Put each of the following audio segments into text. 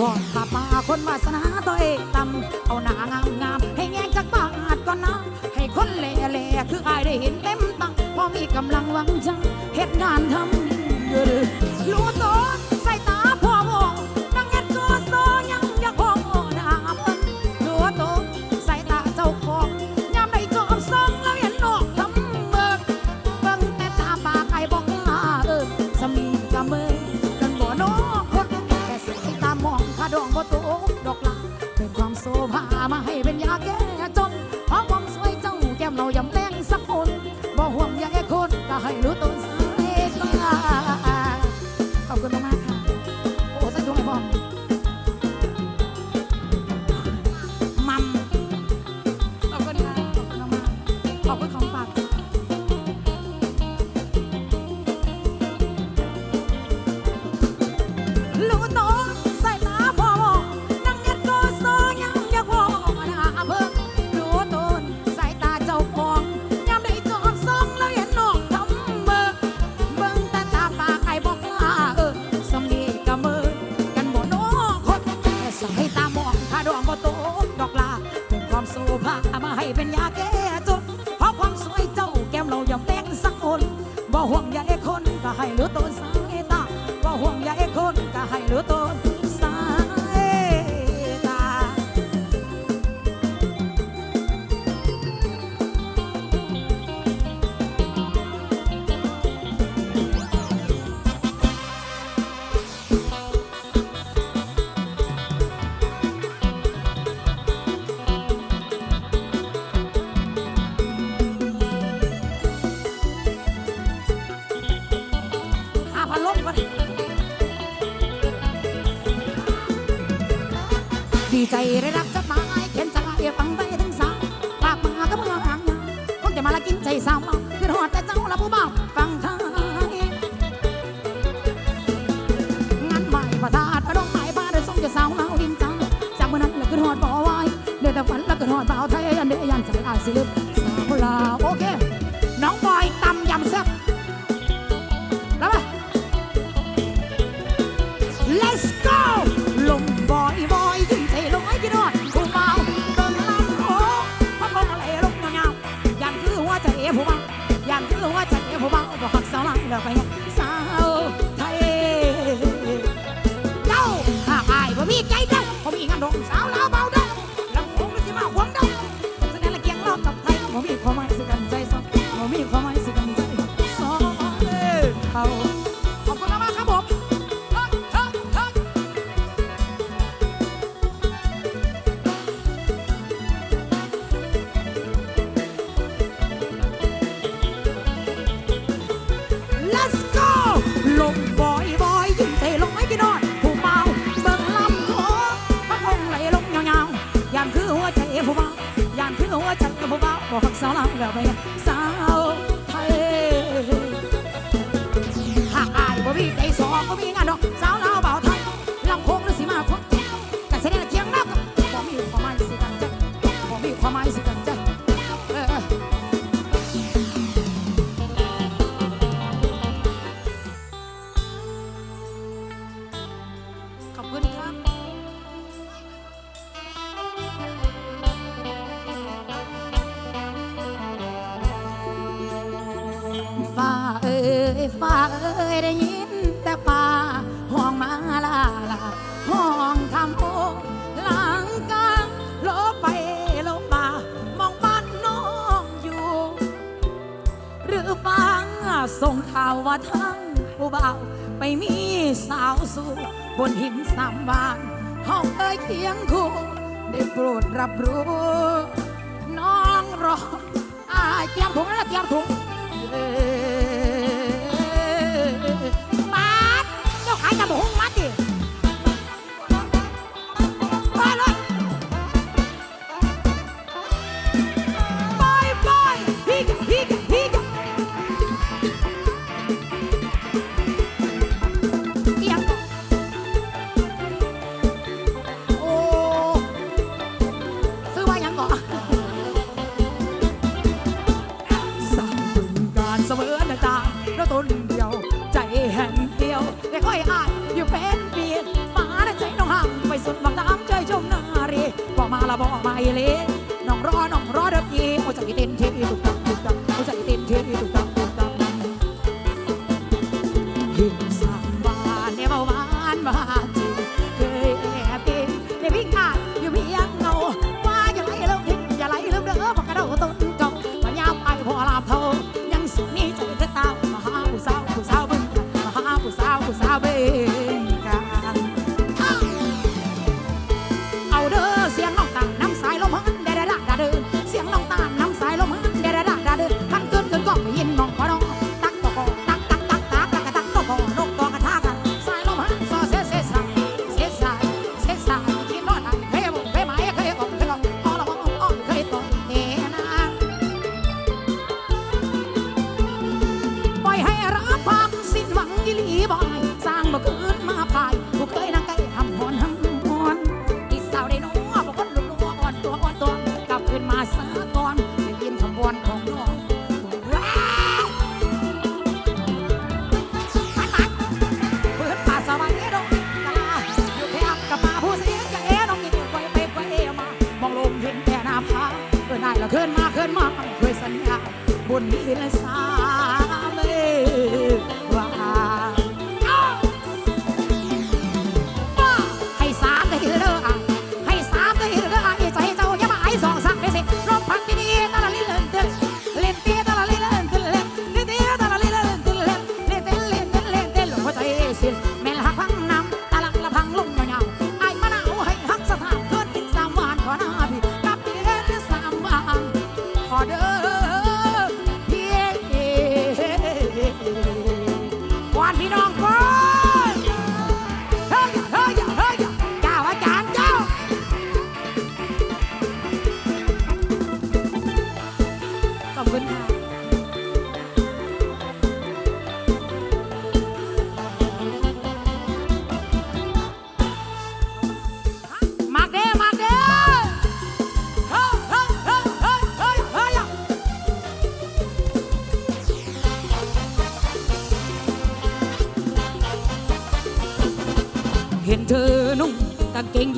บอกป้าป้าคนวาสนาตัวเองต่ำเอาหนางามงามให้แงงจากบาทก็นนะ ให้คนเล่เล่คือใครได้เห็นเต็มตัาพอมีกำลังวังจังเหตุการณ์ทำ บ่ห่วงยาใยคนก็ให้เหลือตัวสา 嘛。 ขอสาวลาวแล้วไปสาวไทยหากอายบ่มีใจสองก็มีงานดอกสาวลาว ฟ้าเอ้ยได้ยินแต่ป่าห้องมาลาลาห้องทำโอหลังกลางลบไปลบมามองบ้านน้องอยู่ หรือฟังส่งข่าวว่าทั้งผู้บ่าวไปมีสาวสู่บนหินสามวานห้องเอ้ยเคียงคู่ได้โปรดรับรู้ น้องรออาเตียมถุงแล้วเตียมถุง บอกมาเอเลน้องรอน้อง por ti eres sal.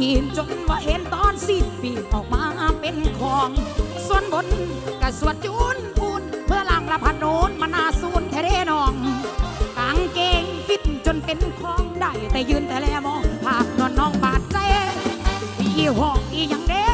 หินจนว่าเห็นตอนสิปีออกมาเป็นของ ส่วนบนก็สวดจุนปูนเพื่อล่างละพันโนนมานาซูนเทเรนองกางเกงฟิตจนเป็นของได้แต่ยืนแต่แลมองภาพนอนน้องบาดใจมีห้องอียังเด้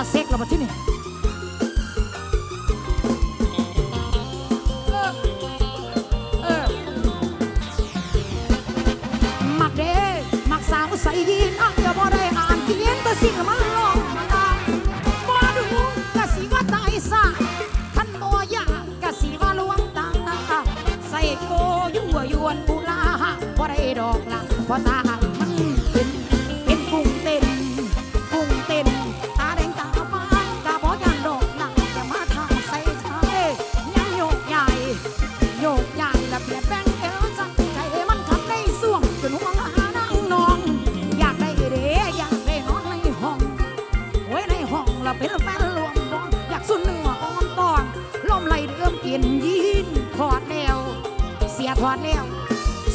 อเซ็กเราวมาที่นี่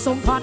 ส่งถอ